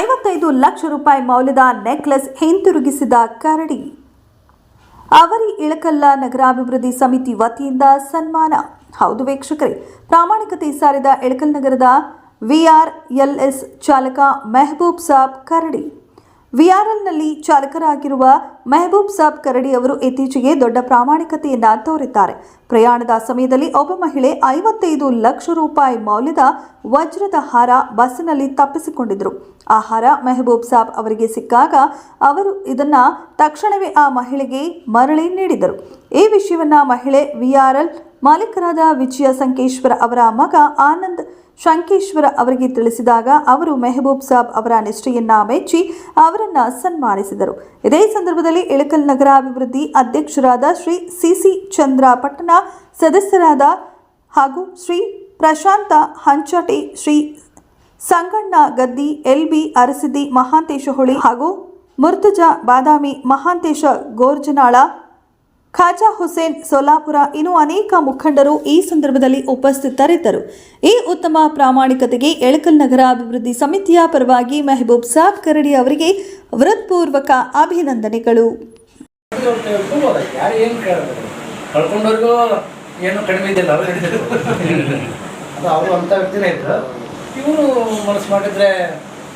ಐವತ್ತೈದು ಲಕ್ಷ ರೂಪಾಯಿ ಮೌಲ್ಯದ ನೆಕ್ಲೆಸ್ ಹಿಂತಿರುಗಿಸಿದ ಕರಡಿ. ಅವರಿ ಇಳಕಲ್ಲ ನಗರಾಭಿವೃದ್ಧಿ ಸಮಿತಿ ವತಿಯಿಂದ ಸನ್ಮಾನ. ಹೌದು ವೀಕ್ಷಕರೇ, ಪ್ರಾಮಾಣಿಕತೆ ಸಾರಿದ ಇಳಕಲ್ ನಗರದ ವಿಆರ್ಎಲ್ಎಸ್ ಚಾಲಕ ಮೆಹಬೂಬ್ ಸಾಬ್ ಕರಡಿ. ವಿಆರ್ಎಲ್ನಲ್ಲಿ ಚಾಲಕರಾಗಿರುವ ಮೆಹಬೂಬ್ ಸಾಬ್ ಕರಡಿ ಅವರು ಇತ್ತೀಚೆಗೆ ದೊಡ್ಡ ಪ್ರಾಮಾಣಿಕತೆಯನ್ನ ತೋರಿದ್ದಾರೆ. ಪ್ರಯಾಣದ ಸಮಯದಲ್ಲಿ ಒಬ್ಬ ಮಹಿಳೆ ಐವತ್ತೈದು ಲಕ್ಷ ರೂಪಾಯಿ ಮೌಲ್ಯದ ವಜ್ರದ ಹಾರ ಬಸ್ಸಿನಲ್ಲಿ ತಪ್ಪಿಸಿಕೊಂಡಿದ್ದರು ಆ ಹಾರ ಮೆಹಬೂಬ್ ಸಾಬ್ ಅವರಿಗೆ ಸಿಕ್ಕಾಗ ಅವರು ಇದನ್ನ ತಕ್ಷಣವೇ ಆ ಮಹಿಳೆಗೆ ಮರಳಿ ನೀಡಿದರು. ಈ ವಿಷಯವನ್ನ ಮಹಿಳೆ ವಿಆರ್ಎಲ್ ಮಾಲೀಕರಾದ ವಿಜಯ ಸಂಕೇಶ್ವರ ಅವರ ಮಗ ಆನಂದ್ ಶಂಕೇಶ್ವರ ಅವರಿಗೆ ತಿಳಿಸಿದಾಗ ಅವರು ಮೆಹಬೂಬ್ ಸಾಬ್ ಅವರ ನಿಷ್ಠೆಯನ್ನ ಮೆಚ್ಚಿ ಅವರನ್ನ ಸನ್ಮಾನಿಸಿದರು. ಇದೇ ಸಂದರ್ಭದಲ್ಲಿ ಇಳಕಲ್ ನಗರಾಭಿವೃದ್ಧಿ ಅಧ್ಯಕ್ಷರಾದ ಶ್ರೀ ಸಿಸಿ ಚಂದ್ರ ಪಟ್ಟಣ ಸದಸ್ಯರಾದ ಹಾಗೂ ಶ್ರೀ ಪ್ರಶಾಂತ ಹಂಚಟಿ, ಶ್ರೀ ಸಂಗಣ್ಣ ಗದ್ದಿ ಎಲ್ಬಿ ಅರಸಿದ್ದಿ ಮಹಾಂತೇಶ ಹೊಳಿ ಹಾಗೂ ಮುರ್ತುಜಾ ಬಾದಾಮಿ ಮಹಾಂತೇಶ ಗೋರ್ಜನಾಳ ಖಾಜಾ ಹುಸೇನ್ ಸೋಲಾಪುರ ಇನ್ನು ಅನೇಕ ಮುಖಂಡರು ಈ ಸಂದರ್ಭದಲ್ಲಿ ಉಪಸ್ಥಿತರಿದ್ದರು. ಈ ಉತ್ತಮ ಪ್ರಾಮಾಣಿಕತೆಗೆ ಎಳಕಲ್ ನಗರ ಅಭಿವೃದ್ಧಿ ಸಮಿತಿಯ ಪರವಾಗಿ ಮೆಹಬೂಬ್ ಸಾಬ್ ಕರಡಿ ಅವರಿಗೆ ಹೃತ್ಪೂರ್ವಕ ಅಭಿನಂದನೆಗಳು. ಇವರು ಮನಸ್ಸು ಮಾಡಿದ್ರೆ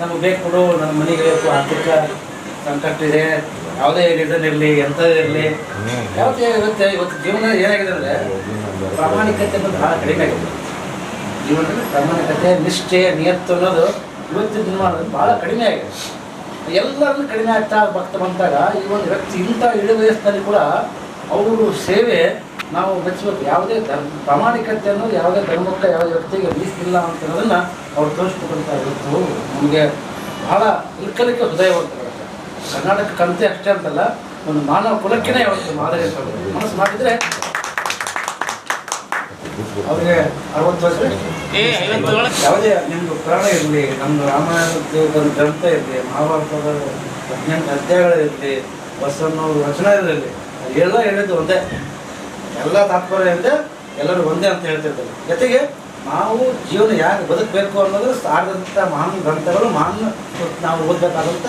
ನಮಗೆ ಬೇಕು ನನ್ನ ಮನೆಗೆ ಬೇಕು ಆರ್ಥಿಕ ಸಂಕಟ ಇದೆ. ಯಾವುದೇ ರೀಸನ್ ಇರಲಿ ಎಂಥದ್ದು ಇರಲಿ ಯಾವುದೇ ಇರುತ್ತೆ ಇವತ್ತು ಜೀವನ ಏನಾಗಿದೆ ಅಂದರೆ ಪ್ರಾಮಾಣಿಕತೆ ಅನ್ನೋದು ಭಾಳ ಕಡಿಮೆ ಆಗಿದೆ. ಜೀವನದಲ್ಲಿ ಪ್ರಾಮಾಣಿಕತೆ ನಿಷ್ಠೆ ನಿಯತ್ತು ಅನ್ನೋದು ಇವತ್ತಿನ ದಿನಮಾನದಲ್ಲಿ ಭಾಳ ಕಡಿಮೆ ಆಗಿದೆ. ಎಲ್ಲರನ್ನು ಕಡಿಮೆ ಆಗ್ತಾ ಭಕ್ತ ಬಂದಾಗ ಈ ಒಂದು ವ್ಯಕ್ತಿ ಇಂಥ ಇಳಿ ವಯಸ್ಸಿನಲ್ಲಿ ಕೂಡ ಅವರು ಸೇವೆ ನಾವು ಮೆಚ್ಚಬೇಕು ಯಾವುದೇ ಧರ್ಮ ಪ್ರಾಮಾಣಿಕತೆ ಅನ್ನೋದು ಯಾವುದೇ ಧರ್ಮಕ್ಕೆ ಯಾವುದೇ ವ್ಯಕ್ತಿಗೆ ಮೀಸಲಿಲ್ಲ ಅಂತ ಅನ್ನೋದನ್ನು ಅವ್ರು ತೋರಿಸ್ಬೇಕಂತ ಇವತ್ತು ನಮಗೆ ಬಹಳ ಇಲ್ಕಲಿಕ್ಕೆ ಹೃದಯವಂತರಾಗುತ್ತೆ ಕರ್ನಾಟಕಕ್ಕಂತೆ ಅಷ್ಟೇ ಅಂತಲ್ಲ ಒಂದು ಮಾನವ ಕುಲಕ್ಕಿನ ಯಾವತ್ತು ಮಾದರಿ. ಮನಸ್ಸು ಮಾಡಿದ್ರೆ ಅವ್ರಿಗೆ ಅರವತ್ತು ವರ್ಷ ಯಾವುದೇ ನಿಮ್ದು ಪುರಾಣ ಇರಲಿ ನಮ್ದು ರಾಮಾಯಣದ ಒಂದು ಗ್ರಂಥ ಇರಲಿ ಮಹಾಭಾರತದ ಹದಿನೆಂಟು ಅಧ್ಯಾಯಗಳಿರಲಿ ಬಸವನ ರಚನೆ ಇರಲಿ ಎಲ್ಲ ಹೇಳಿದ್ದು ಒಂದೇ. ಎಲ್ಲ ತಾತ್ಪರ್ಯ ಇದೆ ಎಲ್ಲರೂ ಒಂದೇ ಅಂತ ಹೇಳ್ತಿರ್ತಾರೆ. ಜೊತೆಗೆ ನಾವು ಜೀವನ ಯಾಕೆ ಬದುಕಬೇಕು ಅನ್ನೋದು ಸಾರದಂಥ ಮಹಾನ್ ಗ್ರಂಥಗಳು ಮಹಾನ್ ನಾವು ಓದಬೇಕಾದಂಥ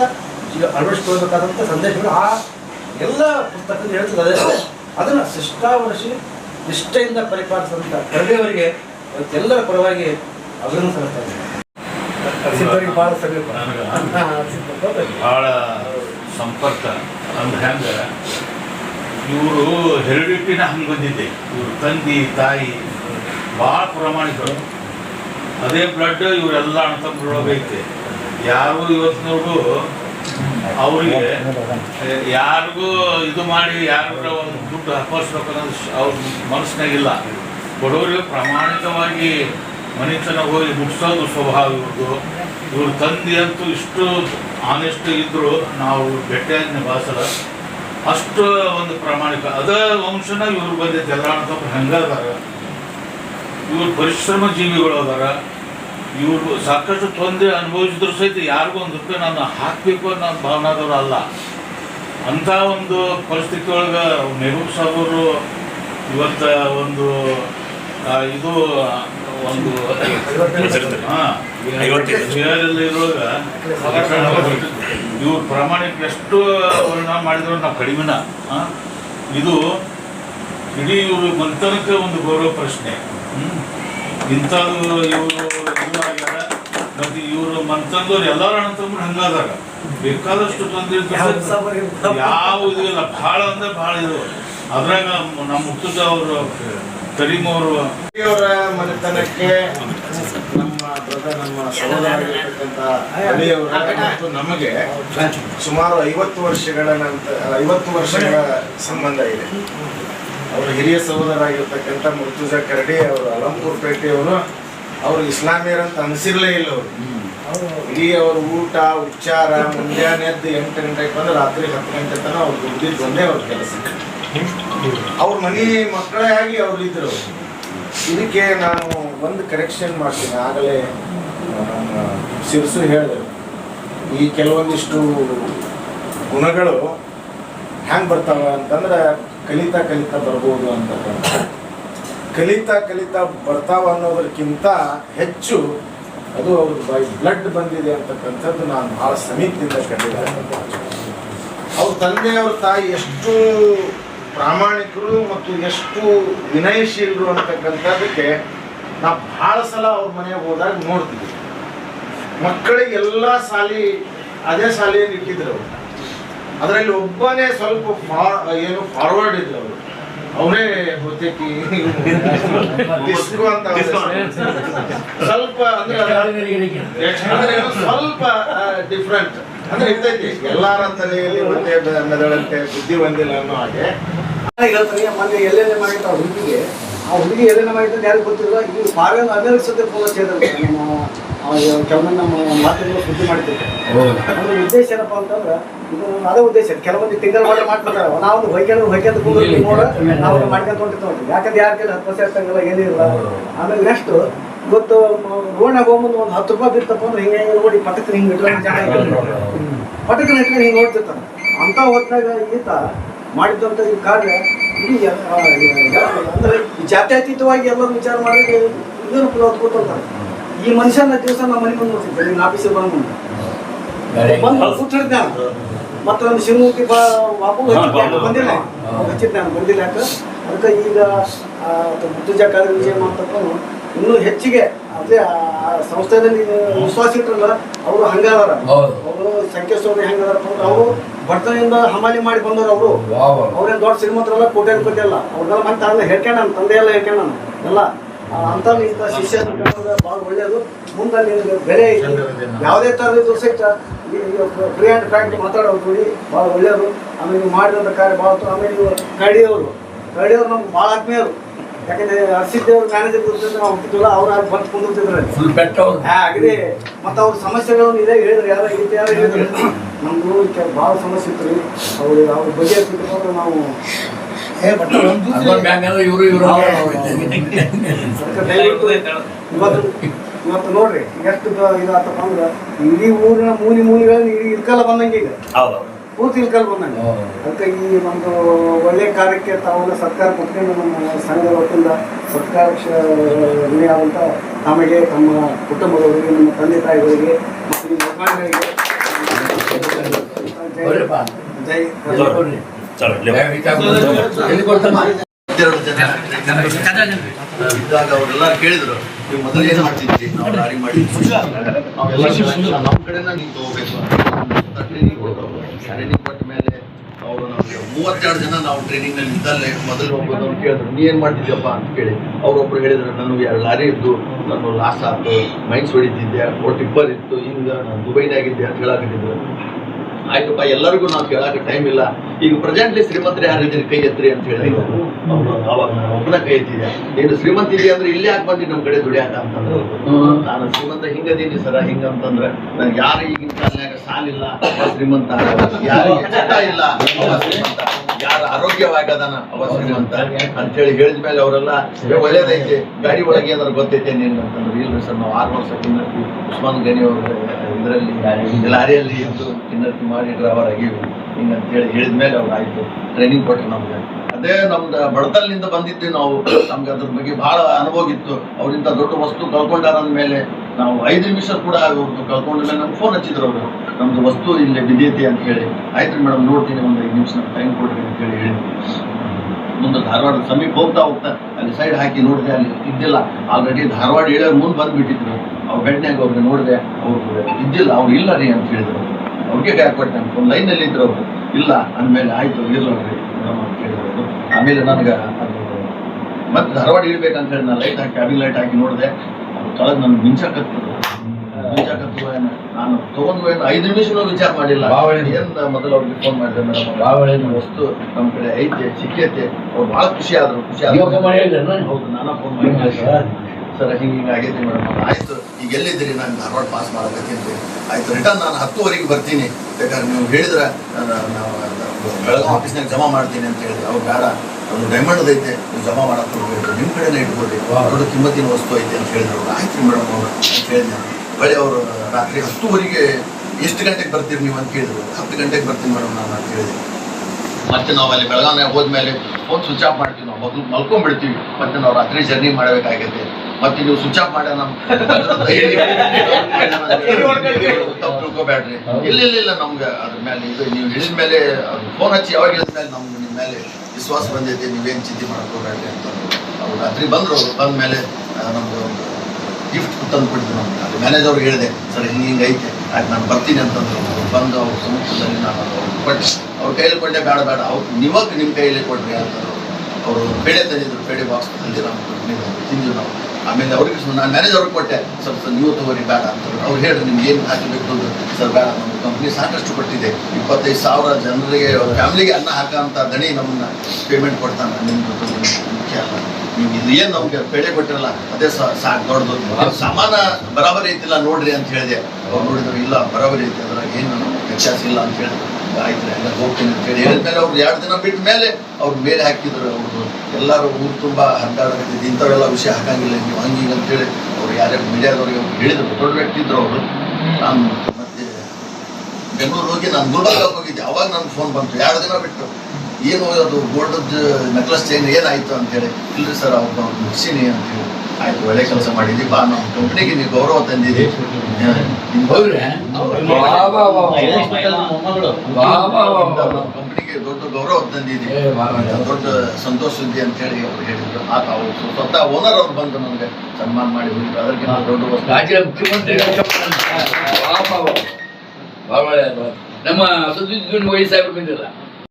ಜೀವ ಅಳವಡಿಸ್ಕೊಳ್ಬೇಕಾದಂಥ ಸಂದೇಶಗಳು ಆ ಎಲ್ಲ ಪುಸ್ತಕದಲ್ಲಿ ಹೇಳ್ತದೆ. ಅದನ್ನ ಶಿಷ್ಟಾವರ್ಷಿ ನಿಷ್ಠೆಯಿಂದ ಪರಿಪಾಲಿಸಿದಂಥ ಕರ್ಗೆಯವರಿಗೆ ಎಲ್ಲರ ಪರವಾಗಿ ಅಭಿನಂದನೆ ಸಲ್ಲಿಸ್ತಾ ಇದ್ದೀನಿ. ಭಾಳ ಸಮೀಪ ಭಾಳ ಸಂಪರ್ಕ. ಅಂದ್ರೆ ಹೆಂಗೆ ಇವರು ಹೆರಿಡಿಟಿನ ಹಂಗೆ ಬಂದಿದ್ದೆ. ಇವರು ತಂದೆ ತಾಯಿ ಭಾಳ ಪ್ರಾಮಾಣಿಕರು. ಅದೇ ಬ್ಲಡ್ ಇವರೆಲ್ಲ ಅಣ್ಣತಮ್ಮರೊಳಗೆ ಐತೆ. ಯಾರು ಇವತ್ತಿನವ್ರಿಗೂ ಅವರಿಗೆ ಯಾರಿಗೂ ಇದು ಮಾಡಿ ಯಾರ ಒಂದು ದುಡ್ಡು ಹಾಕೋಸ್ಬೇಕು ಅನ್ನೋದು ಅವ್ರ ಮನಸ್ಸಿನಾಗಿಲ್ಲ. ಬಡವರಿಗೆ ಪ್ರಾಮಾಣಿಕವಾಗಿ ಮನೆತನ ಹೋಗಿ ಮುಟ್ಸೋದು ಸ್ವಭಾವ ಇವ್ರದ್ದು ಇವ್ರ ತಂದೆ ಅಂತೂ ಇಷ್ಟು ಆನೆಸ್ಟ್ ಇದ್ದರು ನಾವು ಭೇಟಿಯಾಗಿ ನಿಭಾಯಿಸಲ್ಲ ಅಷ್ಟು ಒಂದು ಪ್ರಾಮಾಣಿಕ. ಅದ ವಂಶನ ಇವ್ರು ಬಂದಿದ್ದೆಲ್ಲ ಅಂತ ಹೆಂಗದಾರ? ಇವ್ರು ಪರಿಶ್ರಮ ಜೀವಿಗಳು ಅದಾರ ಇವರು ಸಾಕಷ್ಟು ತೊಂದರೆ ಅನುಭವಿಸಿದ್ರು ಸಹಿತ ಯಾರಿಗೂ ಒಂದು ರೂಪಾಯಿ ನಾನು ಹಾಕಬೇಕು ಅನ್ನೋ ಭಾವನಾದವರು ಅಲ್ಲ. ಅಂಥ ಒಂದು ಪರಿಸ್ಥಿತಿ ಒಳಗೆ ಮೆಹಬೂಬ್ ಅವರು ಇವತ್ತ ಒಂದು ಇದು ಒಂದು ಇವ್ರು ಪ್ರಾಮಾಣಿಕ ಎಷ್ಟು ಪರಿಣಾಮ ಮಾಡಿದ್ರು ನಾವು ಕಡಿಮೆನ? ಇದು ಇಡೀ ಇವರು ಮಂತನಕ್ಕೆ ಒಂದು ಗೌರವ ಪ್ರಶ್ನೆ. ಇಂಥದ್ದು ಇವರು ಇದು ಆಗ್ಯಾರ ಮತ್ತು ಇವರು ಮಂತಂದವ್ರು ಎಲ್ಲರ ಅಣ್ಣತಮ್ಮರು ಹಂಗಾದಾಗ ಬೇಕಾದಷ್ಟು ತೊಂದರೆ. ಯಾವ ಇದು ಇಲ್ಲ ಭಾಳ ಅಂದ್ರೆ ಭಾಳ ಇದು. ಅದ್ರಾಗ ನಮ್ಮ ಮುತ್ತುಜ ಅವರು ಕರೀಮವರು ಅವರು. ಮನೆತನಕ್ಕೆ ನಮ್ಮ ಬ್ರದರ್ ನಮ್ಮ ಮತ್ತು ನಮಗೆ ಸುಮಾರು ಐವತ್ತು ವರ್ಷಗಳ ನಂತರ ಐವತ್ತು ವರ್ಷಗಳ ಸಂಬಂಧ ಇದೆ. ಅವರ ಹಿರಿಯ ಸಹೋದರಾಗಿರ್ತಕ್ಕಂಥ ಮುರ್ತುಜ ಕರಡಿ ಅವರು ಅಲಂಪುರ್ ಪೇಟೆಯವರು ಅವರು ಇಸ್ಲಾಮಿಯರ್ ಅಂತ ಅನಿಸಿರ್ಲೇ ಇಲ್ಲ ಅವರು. ಇಡೀ ಅವ್ರ ಊಟ ಉಪಚಾರ ಮುಂಜಾನೆ ಎದ್ದು ಎಂಟು ಗಂಟೆಗೆ ಬಂದು ರಾತ್ರಿ ಹತ್ತು ಗಂಟೆ ತನಕ ಅವ್ರು ದುಡ್ದಿದ್ದು ಒಂದೇ ಅವ್ರ ಕೆಲಸ. ಅವ್ರ ಮನೆ ಮಕ್ಕಳೇ ಆಗಿ ಅವ್ರು ಇದ್ರು. ಇದಕ್ಕೆ ನಾನು ಒಂದು ಕರೆಕ್ಷನ್ ಮಾಡ್ತೀನಿ. ಆಗಲೇ ಶಿರ್ಸು ಹೇಳಿದರು. ಈ ಕೆಲವೊಂದಿಷ್ಟು ಗುಣಗಳು ಹೆಂಗೆ ಬರ್ತಾವ ಅಂತಂದ್ರೆ ಕಲಿತಾ ಕಲಿತಾ ಬರ್ಬೋದು ಅಂತಕ್ಕಂಥ. ಕಲಿತಾ ಕಲಿತಾ ಬರ್ತಾವ ಅನ್ನೋದಕ್ಕಿಂತ ಹೆಚ್ಚು ಅದು ಅವ್ರ ಬೈ ಬ್ಲಡ್ ಬಂದಿದೆ ಅಂತಕ್ಕಂಥದ್ದು ನಾನು ಭಾಳ ಸಮೀಪದಿಂದ ಕಂಡಿದ್ದೆ. ಅವ್ರ ತಂದೆ, ಅವ್ರ ತಾಯಿ ಎಷ್ಟು ಪ್ರಾಮಾಣಿಕರು ಮತ್ತು ಎಷ್ಟು ವಿನಯಶೀಲರು ಅಂತಕ್ಕಂಥದ್ದಕ್ಕೆ ನಾ ಭಾಳ ಸಲ ಅವ್ರ ಮನೆಗೆ ಹೋದಾಗ ನೋಡ್ತೀವಿ ಮಕ್ಕಳಿಗೆಲ್ಲ ಸಾಲಿ, ಅದೇ ಸಾಲಿಯಲ್ಲಿ ಇಟ್ಟಿದ್ರು ಅವರು. ಅದರಲ್ಲಿ ಒಬ್ಬನೇ ಸ್ವಲ್ಪ ಫಾರ್ ಏನು ಫಾರ್ವರ್ಡ್ ಇದ್ರು ಅವರು ಅವನೇ ಡಿಸ್ಕೋ ಅಂತ ಹೆಸರು. ಸ್ವಲ್ಪ ಅಂದ್ರೆ ಅಂದ್ರೆ ಸ್ವಲ್ಪ ಡಿಫ್ರೆಂಟ್ ಅಂದ್ರೆ ಇರ್ತೈತಿ. ಎಲ್ಲಾರ ತಲೆಯಲ್ಲಿ ಒಂದೇ ಮೆದಳಂತೆ ಬುದ್ಧಿ ಬಂದಿಲ್ಲ ಅನ್ನೋ ಹಾಗೆ. ಮೊನ್ನೆ ಎಲ್ಲೆಲ್ಲ ಮಾಡಿತ್ತು ಆ ಹುಡುಗಿಗೆ ಆ ಹುಡುಗಿ ಎಲ್ಲೆಲ್ಲ ಮಾಡಿತ್ತು ಯಾರು ಗೊತ್ತಿಲ್ಲ. ಇದು ಫಾರಿನ್ ಅಮೆರಿಕ ಸದ್ಯ ಫೋನ್ ನಮ್ಮ ಕೆಲವೊಂದು ನಮ್ಮ ಮಾತುಗಳು ಸುದ್ದಿ ಮಾಡ್ತಿರ್ತಾರೆ ಅದ್ರ ಉದ್ದೇಶ ಏನಪ್ಪ ಅಂತಂದ್ರೆ ಇದು ಅದೇ ಉದ್ದೇಶ. ಕೆಲವೊಂದು ತಿಂಗಳ ಮಾಡಿ ಮಾಡ್ತಿರ್ತಾರೆ ನಾವು ಹೊಯ್ಕೊಂಡು ಹೊಯ್ಕೊಂಡು ಕೂತ್ಕೊಂಡು ನೋಡ ನಾವು ಮಾಡ್ಕೊಂತ ಹೊಂಟಿರ್ತೀವಿ ಯಾಕಂದ್ರೆ ಯಾರ ಕೈಲಿ ಹತ್ತು ವರ್ಷ ಇರ್ತಂಗಿಲ್ಲ ಏನಿಲ್ಲ ಆಮೇಲೆ ನೆಕ್ಸ್ಟ್ ಇವತ್ತು ರೋಡ್ನಾಗ ಹೋಗ್ಬಂದು ಒಂದು ಹತ್ತು ರೂಪಾಯಿ ಬಿತ್ತಪ್ಪ ಅಂದ್ರೆ ಹಿಂಗೆ ಹಿಂಗೆ ನೋಡಿ ಪಟಕ್ಕೆ ಹಿಂಗೆ ಇಟ್ಕೊಂಡು ಜನ ಪಟಕ್ಕೆ ಇಟ್ಕೊಂಡು ಹಿಂಗೆ ನೋಡ್ತಿರ್ತಾನೆ ಅಂತ ಹೊತ್ತಾಗ ಈತ ಮಾಡಿದಂಥ ಈ ಕಾರ್ಯ ಇಡೀ ಅಂದ್ರೆ ಜಾತ್ಯತೀತವಾಗಿ ಎಲ್ಲರೂ ವಿಚಾರ ಮಾಡಿ ಇದನ್ನು ಕೂತ್ಕೊಳ್ತಾರೆ ಈ ಮನುಷ್ಯನ ದಿವಸ ನಮ್ಮ ಮನೆ ಬಂದು ನೋಡ್ತಿದ್ದೆ ನಿಮ್ಮ ಆಫೀಸಿಗೆ ಬಂದು ಬಂದು ಕೂತಿರ್ದೆ ಮತ್ತೆ ಒಂದು ಶಿವಮೂರ್ತಿ ಬಾಬು ಬಂದಿಲ್ಲ? ಹಚ್ಚಿದ್ದೆ ನಾನು ಬಂದಿಲ್ಲ ಯಾಕೆ? ಅದಕ್ಕೆ ಈಗ ಮುತ್ತುಜ ಕಾಲ ವಿಜಯ ಮಾಡ್ತಕ್ಕನು ಇನ್ನೂ ಹೆಚ್ಚಿಗೆ ಅದೇ ಆ ಸಂಸ್ಥೆಯಲ್ಲಿ ವಿಶ್ವಾಸ ಇಟ್ರಲ್ಲ ಅವರು ಹಂಗಾದಾರ ಅವರು ಸಂಕೇಶ್ವರ ಅಂದ್ರೆ ಅವರು ಬಡತನದಿಂದ ಹಮಾಲಿ ಮಾಡಿ ಬಂದವರು ಅವರು. ಅವ್ರೇನು ದೊಡ್ಡ ಶ್ರೀಮಂತರಲ್ಲ ಕೋಟೆ ಅಲ್ಲ. ಅವ್ರನ್ನೆಲ್ಲ ಮತ್ತೆ ಅದನ್ನ ಹೇಳ್ಕೊಂಡ ತಂದೆ ಎಲ್ಲ ಹೇಳ್ಕೊಂಡ ಎಲ್ಲ. ಅಂತ ಇಂಥ ಶಿಷ್ಯ ಭಾಳ ಒಳ್ಳೆಯದು. ಮುಂದೆ ನಿಮ್ಗೆ ಬೆಲೆ ಐತಿ ಯಾವುದೇ ಥರದ್ದು ಸಹಿತ ಫ್ರೀ ಆ್ಯಂಡ್ ಫ್ರ್ಯಾಂಕ್ ಮಾತಾಡೋದು ನೋಡಿ ಭಾಳ ಒಳ್ಳೆಯದು. ಆಮೇಲೆ ನೀವು ಮಾಡಿದಂಥ ಕಾರ್ಯ ಭಾಳ. ಆಮೇಲೆ ನೀವು ಕಡಿಯವರು. ಕರಡಿಯವರು ನಮ್ಗೆ ಭಾಳ ಆತ್ಮೀಯರು. ಯಾಕಂದ್ರೆ ಹರ್ಷಿದ್ದೇವ್ರ ಮ್ಯಾನೇಜರ್ ಇರ್ತಿದ್ರೆ ನಾವು ಹೋಗ್ತಿದ್ವಲ್ಲ ಅವ್ರು ಅಲ್ಲಿ ಬಂದು ಕುಂದಿರ್ತಿದ್ರು ಆಗಿದೆ ಮತ್ತೆ ಅವ್ರ ಸಮಸ್ಯೆಗಳನ್ನು ಇದೇ ಹೇಳಿದ್ರು ಯಾರೋ ಇದಕ್ಕೆ ಯಾರೋ ಹೇಳಿದ್ರು. ನಮ್ದು ಭಾಳ ಸಮಸ್ಯೆ ಇತ್ತು ರೀ. ಅವ್ರು ಅವ್ರ ಬಗ್ಗೆ ನಾವು ಇವರು ಇವರು ಇವತ್ತು ನೋಡ್ರಿ ಎಷ್ಟು ಇದಾತಪ್ಪ ಅಂದ್ರೆ ಇಡೀ ಊರಿನ ಮೂಲಿ ಮೂಲಿಗಳಲ್ಲಿ ಇಡೀ ಇಲ್ಕಲ್ಲ ಬಂದಂಗೆ ಈಗ ಪೂರ್ತಿ ಇಲ್ಕಲ್ ಬಂದಂಗೆ ಅದಕ್ಕೆ ಈ ಒಂದು ಒಳ್ಳೆ ಕಾರ್ಯಕ್ಕೆ ತಾವೆಲ್ಲ ಸರ್ಕಾರ ಕೊಟ್ಕೊಂಡು ನಮ್ಮ ಸಂಘದ ವತಿಯಿಂದ ಸರ್ಕಾರ ಋಣಿ ಆದಂಥ ತಮಗೆ ತಮ್ಮ ಕುಟುಂಬದವರಿಗೆ ನಮ್ಮ ತಂದೆ ತಾಯಿಗಳಿಗೆ ಮತ್ತು ನಿಮ್ಮ ಅಭಿಮಾನಿಗಳಿಗೆ ಜೈ ಇದ್ದಾಗ ಅವರೆಲ್ಲ ಕೇಳಿದ್ರು, ನೀವು ಮೊದಲು ಏನ್ ಮಾಡ್ತಿದ್ರಿ? ನಾವು ಲಾರಿ ಮಾಡಿದ್ವಿ. ನಾವೆಲ್ಲ ನಮ್ಮ ಕಡೆನ ನೀವು ತಗೋಬೇಕು ಟ್ರೈನಿಂಗ್ ಕೊಡೋದು ಟ್ರೈನಿಂಗ್ ಕೊಟ್ಟ ಮೇಲೆ ಅವರು ನಮಗೆ ಮೂವತ್ತೆರಡು ಜನ ನಾವು ಟ್ರೈನಿಂಗ್ನಲ್ಲಿ ಇದ್ದಲ್ಲೇ ಮೊದಲು ಹೋಗೋದು ಅವ್ರು ಕೇಳಿದ್ರು, ನೀ ಏನ್ ಮಾಡ್ತಿದ್ಯಪ್ಪ? ಅಂತ ಕೇಳಿ. ಅವ್ರೊಬ್ರು ಹೇಳಿದ್ರು, ನನಗೆ ಎರಡು ಲಾರಿ ಇದ್ದು, ನಾನು ಲಾಸ್ ಆಯ್ತು ಮೈನ್ಸ್ ಹೊಡಿತಿದ್ದೆ, ಒಟ್ಟು ಟಿಪ್ಪರ್ ಇತ್ತು ಹಿಂಗ ನಾನು ದುಬೈನಾಗಿದ್ದೆ ಅಂತ ಹೇಳಾಕತ್ತಿದ್ರು. ಆಯ್ತಪ್ಪ ಎಲ್ಲರಿಗೂ ನಾವು ಕೇಳಕ್ಕೆ ಟೈಮ್ ಇಲ್ಲ. ಈಗ ಪ್ರೆಸೆಂಟ್ಲಿ ಶ್ರೀಮಂತರು ಯಾರು ಇದ್ದೀರಿ? ಕೈ ಎತ್ತರಿ ಅಂತ ಹೇಳಿ. ಅವಾಗ ನಾನು ಒಬ್ಬನ ಕೈ ಎತ್ತಿದ್ದೆ. ನೀನು ಶ್ರೀಮಂತ ಇದೆಯಾ ಅಂದ್ರೆ ಇಲ್ಲೇ ಯಾಕೆ ಬಂದಿ? ನಮ್ಮ ಕಡೆ ದುಡಿಯಾಕ ಅಂತಂದ್ರು. ನಾನು ಶ್ರೀಮಂತ ಹಿಂಗದೀನಿ ಸರ ಹಿಂಗಂತಂದ್ರೆ ನನಗೆ ಯಾರು ಈಗಿನ ಕಾಲನ್ಯಾಗ ಸಾಲಿಲ್ಲ ಶ್ರೀಮಂತ. ಯಾರು ಇಲ್ಲ ಶ್ರೀಮಂತ. ಯಾರ ಆರೋಗ್ಯವಾಗದನ ಅವ ಅಂತ ಅಂತೇಳಿ ಹೇಳಿದ ಮೇಲೆ ಅವರೆಲ್ಲ "ಏ, ಒಳ್ಳೇದೈತೆ ಗಾಡಿ ಒಳಗೆ ಏನಾದ್ರು ಗೊತ್ತೈತೆ ನೀನು ಅಂತಂದ್ರೆ. ಇಲ್ರಿ ಸರ್ ನಾವು ಆರು ವರ್ಷ ಕಿನ್ನರ್ತಿ ಉಸ್ಮಾನ್ ಗನಿ ಅವರು ಇದರಲ್ಲಿ ಲಾರಿಯಲ್ಲಿ ಇದ್ದು ಕಿನ್ನರ್ತಿ ಮಾಡಿ ಡ್ರೈವರ್ ಆಗಿವಿ ಹಿಂಗಂತೇಳಿ ಹೇಳಿದ ಮೇಲೆ ಅವ್ರು ಆಯ್ತು. ಟ್ರೈನಿಂಗ್ ಕೊಟ್ಟರು ನಮ್ಗೆ. ಅದೇ ನಮ್ದು ಬಡತನದಿಂದ ಬಂದಿದ್ದೆ ನಾವು. ನಮ್ಗೆ ಅದ್ರ ಬಗ್ಗೆ ಬಹಳ ಅನುಭವ ಇತ್ತು. ಅವರಿಂದ ದೊಡ್ಡ ವಸ್ತು ಕಳ್ಕೊಂಡಾರ ಅಂದ್ಮೇಲೆ ನಾವು ಐದು ನಿಮಿಷ ಕೂಡ ಕಳ್ಕೊಂಡ ಮೇಲೆ ನಮ್ಗೆ ಫೋನ್ ಹಚ್ಚಿದ್ರು ಅವರು. ನಮ್ದು ವಸ್ತು ಇಲ್ಲಿ ಬಿದ್ದೈತಿ ಅಂತ ಹೇಳಿ. ಆಯ್ತು ಮೇಡಮ್ ನೋಡ್ತೀನಿ ಒಂದು ಐದು ನಿಮಿಷ ಟೈಮ್ ಕೊಡ್ರಿ ಅಂತ ಹೇಳಿ ಹೇಳಿ ಮುಂದೆ ಧಾರವಾಡ ಸಮೀಪ ಹೋಗ್ತಾ ಹೋಗ್ತಾ ಅಲ್ಲಿ ಸೈಡ್ ಹಾಕಿ ನೋಡಿದೆ, ಅಲ್ಲಿ ಇದ್ದಿಲ್ಲ. ಆಲ್ರೆಡಿ ಧಾರವಾಡ ಹೇಳೋ ಮುಂದೆ ಬಂದ್ಬಿಟ್ಟಿದ್ರು. ಅವ್ರ ಬೆಡ್ನ್ಯಾಗ ಅವ್ರಿಗೆ ನೋಡಿದೆ, ಅವ್ರು ಇದ್ದಿಲ್ಲ, ಅವ್ರು ಇಲ್ಲ ರೀ ಅಂತ ಹೇಳಿದ್ರು. ಅವ್ರಿಗೆ ಕೊಟ್ಟೆ. ಒಂದು ಲೈನಲ್ಲಿ ಇದ್ರು ಅವರು. ಇಲ್ಲ, ಅಂದಮೇಲೆ ಆಯ್ತು ಇರ್ಲಲ್ರಿ ಆಮೇಲೆ ನನಗೆ ಅದು ಮತ್ತೆ ಧಾರವಾಡ ಇಳ್ಬೇಕಂತ ಹೇಳಿ ನಾನು ಲೈಟ್ ಹಾಕಿ ಕ್ಯಾಬಿನ್ ಲೈಟ್ ಹಾಕಿ ನೋಡಿದೆ. ಅದು ಕಳೆದ ನನ್ಗೆ ಮಿಂಚಕತ್ತದು. ನಾನು ತೊಗೊಂಡು ಏನು ಐದು ನಿಮಿಷನೂ ವಿಚಾರ ಮಾಡಿಲ್ಲ. ಬಾವಳಿ. ಏನ್ ಮೊದಲು ಅವ್ರಿಗೆ ಫೋನ್ ಮಾಡಿದೆ ಮೇಡಮ್ ಬಾವಳಿ. ವಸ್ತು ನಮ್ಮ ಕಡೆ ಐತೆ ಸಿಕ್ಕೈತೆ. ಅವ್ರು ಭಾಳ ಖುಷಿ ಆದ್ರು ಖುಷಿ ಆದ್ರು? ಹೌದು ನಾನು ಫೋನ್ ಮಾಡಿ ಸರ್ ಹಿಂಗೆ ಹಿಂಗೆ ಆಗೈತೆ ಮೇಡಮ್. ಆಯ್ತು. ಈಗ ಎಲ್ಲಿದ್ದೀರಿ? ನಾನು ಧಾರವಾಡ ಪಾಸ್ ಮಾಡಬೇಕೇನ್ರಿ ಆಯ್ತು ರಿಟರ್ನ್ ನಾನು ಹತ್ತುವರೆಗೆ ಬರ್ತೀನಿ. ಬೇಕಾದ್ರೆ ನೀವು ಹೇಳಿದ್ರೆ ಬೆಳಗಾವಿ ಆಫೀಸ್ನಾಗ ಜಮಾ ಮಾಡ್ತೀನಿ ಅಂತ ಹೇಳಿದೆ ಅವ್ರು ಬೇಡ ಒಂದು ಡೈಮಂಡ್ ಐತೆ ನೀವು ಜಮಾ ಮಾಡಕ್ಕೆ ಹೋಗ್ಬೇಕು. ನಿಮ್ಮ ಕಡೆನೇ ಇಟ್ಕೊಳ್ರಿ. ದೊಡ್ಡ ಕಿಮ್ಮತ್ತಿನ ವಸ್ತು ಐತೆ ಅಂತ ಹೇಳಿದ್ರು ಆಯ್ತು ಮೇಡಮ್ ಅವರು ಅಂತ ಹೇಳಿದೆ ಬಳಿ ಅವರು ರಾತ್ರಿ ಹತ್ತುವರೆಗೆ ಎಷ್ಟು ಗಂಟೆಗೆ ಬರ್ತೀರಿ ನೀವು ಅಂತ ಕೇಳಿದ್ರು. ಹತ್ತು ಗಂಟೆಗೆ ಬರ್ತೀನಿ ಮೇಡಮ್ ನಾನು ಅಂತ ಹೇಳಿದೆ ಮತ್ತೆ ನಾವು ಅಲ್ಲಿ ಬೆಳಗಾವಿನಾಗ ಹೋದ್ಮೇಲೆ ಫೋನ್ ಸ್ವಿಚ್ ಆಫ್ ಮಾಡ್ತೀವಿ. ನಾವು ಮೊದಲು ಮಲ್ಕೊಂಡ್ಬಿಡ್ತೀವಿ ಮತ್ತೆ ನಾವು ರಾತ್ರಿ ಜರ್ನಿ ಮಾಡಬೇಕಾಗೈತೆ. ಮತ್ತೆ ನೀವು ಸ್ವಿಚ್ ಆಫ್ ಮಾಡ್ಯಾನ ತಪ್ಪು ತಿಳ್ಕೊಬೇಡ್ರಿ ಇಲ್ಲ ಇಲ್ಲ ಇಲ್ಲ, ನಮ್ಗೆ ಅದ್ರ ಮೇಲೆ ಇದು ನೀವು ಹೇಳಿದ ಮೇಲೆ ಫೋನ್ ಹಚ್ಚಿ ಯಾವಾಗ ಹೇಳಿದ ಮೇಲೆ ನಮ್ಗೆ ನಿಮ್ಮ ಮೇಲೆ ವಿಶ್ವಾಸ ಬಂದೈತಿ, ನೀವೇನು ಚಿಂತೆ ಮಾಡ್ಕೋಬೇಡ್ರಿ ಅಂತ ಅವ್ರು ರಾತ್ರಿ ಬಂದ್ರು, ಅವ್ರು ಬಂದ ಮೇಲೆ ನಮ್ಗೆ ಒಂದು ಗಿಫ್ಟ್ ತಂದು ಕೊಡ್ತೀವಿ ನಮ್ಗೆ. ಅದು ಮ್ಯಾನೇಜರ್ ಅವ್ರಿಗೆ ಹೇಳಿದೆ, ಸರ್, ಹಿಂಗೆ ಹಿಂಗೆ ಐತೆ, ಆಯ್ತು, ನಾನು ಬರ್ತೀನಿ ಅಂತಂದ್ರು. ಅವ್ರು ಬಂದು ಅವ್ರ ಸಮುದ್ರದಲ್ಲಿ ನಾನು ಕೊಟ್ಟು ಅವ್ರ ಕೈಯಲ್ಲಿ ಕೊಟ್ಟೆ ಬೇಡ ಬೇಡ, ಅವ್ರು ನಿಮಗೆ ನಿಮ್ಮ ಕೈಯಲ್ಲಿ ಕೊಡ್ರಿ ಅಂತಂದ್ರು. ಅವರು ಪೇಡೆ ತಂದಿದ್ರು, ಪೇಡೆ ಬಾಕ್ಸ್ ತಂದಿರೋ ನೀವು ತಿಂದು ನಾವು ಆಮೇಲೆ ಅವ್ರಿಗೆ ನಾನು ಮ್ಯಾನೇಜರ್ ಕೊಟ್ಟೆ, ಸ್ವಲ್ಪ ಸರ್ ನೀವು ತಗೋರಿ ಬೇಡ ಅಂತ ಅವ್ರು ಹೇಳ್ರಿ ನಿಮ್ಗೆ ಏನು ಹಾಕಬೇಕು ಅಂತ ಸರ್, ಬೇಡ, ನಮ್ಮ ಕಂಪ್ನಿ ಸಾಕಷ್ಟು ಕೊಟ್ಟಿದೆ, ಇಪ್ಪತ್ತೈದು ಸಾವಿರ ಜನರಿಗೆ ಫ್ಯಾಮಿಲಿಗೆ ಅನ್ನ ಹಾಕೋಂಥ ದಣಿ ನಮ್ಮನ್ನ ಪೇಮೆಂಟ್ ಕೊಡ್ತಾನೆ ನಿಮ್ದು ಮುಖ್ಯ ಅಲ್ಲ. ನೀವು ಇದು ಏನು ನಮ್ಗೆ ಪೇಡೆ ಕೊಟ್ಟಿರಲ್ಲ, ಅದೇ ಸಾಕು ದೊಡ್ಡದು. ಸಮಾನ ಬರಾಬರಿ ಐತಿಲ್ಲ ನೋಡ್ರಿ ಅಂತ ಹೇಳಿದೆ. ಅವ್ರು ನೋಡಿದ್ರು, ಇಲ್ಲ, ಬರಾಬರಿ ಐತಿ, ಅದ್ರಾಗ ಏನು ವ್ಯತ್ಯಾಸ ಇಲ್ಲ ಅಂತ ಹೇಳಿದ್ರು. ಆಯ್ತು, ಎಲ್ಲ ಹೋಗ್ತೀನಿ ಅಂತ ಹೇಳಿ ಹೇಳಿದ್ಮೇಲೆ ಅವ್ರು ಎರಡು ದಿನ ಬಿಟ್ಟ ಮೇಲೆ ಅವ್ರು ಮೇಲೆ ಹಾಕಿದ್ರು ಅವ್ರದ್ದು ಎಲ್ಲರೂ ಊರು ತುಂಬ ಹಡ್ಡಾಡಕತ್ತಿದ್ದು ಇಂಥವೆಲ್ಲ ವಿಷಯ ಹಾಕಂಗಿಲ್ಲ. ನೀವು ಹಂಗೆ ಹಿಂಗೆ ಅಂತೇಳಿ ಅವ್ರು ಯಾರ್ಯಾರು ಮೀಡಿಯಾದವ್ರಿಗೆ ಅವ್ರು ಹೇಳಿದ್ರು. ದೊಡ್ಡ ವ್ಯಕ್ತಿ ಇದ್ರು ಅವರು. ನಾನು ಮತ್ತೆ ಬೆಂಗಳೂರು ಹೋಗಿ ನಾನು ಗುಲ್ಬರ್ಗಾಗೆ ಹೋಗಿದ್ದೆ. ಅವಾಗ ನನ್ನ ಫೋನ್ ಬಂತು. ಎರಡು ದಿನ ಬಿಟ್ಟು. ಏನು ಅದು ಗೋಲ್ಡದ್ದು ನೆಕ್ಲೆಸ್ ಚೈನ್ ಏನಾಯ್ತು ಅಂತೇಳಿ ಇಲ್ಲ ಸರ್, ಅವ್ರು ಮುಗಿಸೀನಿ ಅಂತ ಹೇಳಿ. ಆಯ್ತು ಒಳ್ಳೆ ಕೆಲಸ ಮಾಡಿದ್ವಿ ಬಾ ನಮ್ಮ ಕಂಪ್ನಿಗೆ ನೀವು ಗೌರವ ತಂದಿದೆ ಕಂಪ್ನಿಗೆ ದೊಡ್ಡ ಗೌರವ ತಂದಿದೆ ದೊಡ್ಡ ಸಂತೋಷ ಸುದ್ದಿ ಅಂತ ಹೇಳಿ ಅವ್ರು ಹೇಳಿದ್ರು. ಆತ ಅವ್ರು ಸ್ವ- ಸ್ವತಃ ಓನರ್ ಅವ್ರು ಬಂದು ನನಗೆ ಸನ್ಮಾನ ಮಾಡಿ ಹೋಗಿದ್ರು. ಅದಕ್ಕಿಂತ ದೊಡ್ಡ ಮುಖ್ಯಮಂತ್ರಿ ನಮ್ಮ ಸುದ್ದಿ ವಯಸ್ಸಾಗಿ ಬಂದಿಲ್ಲ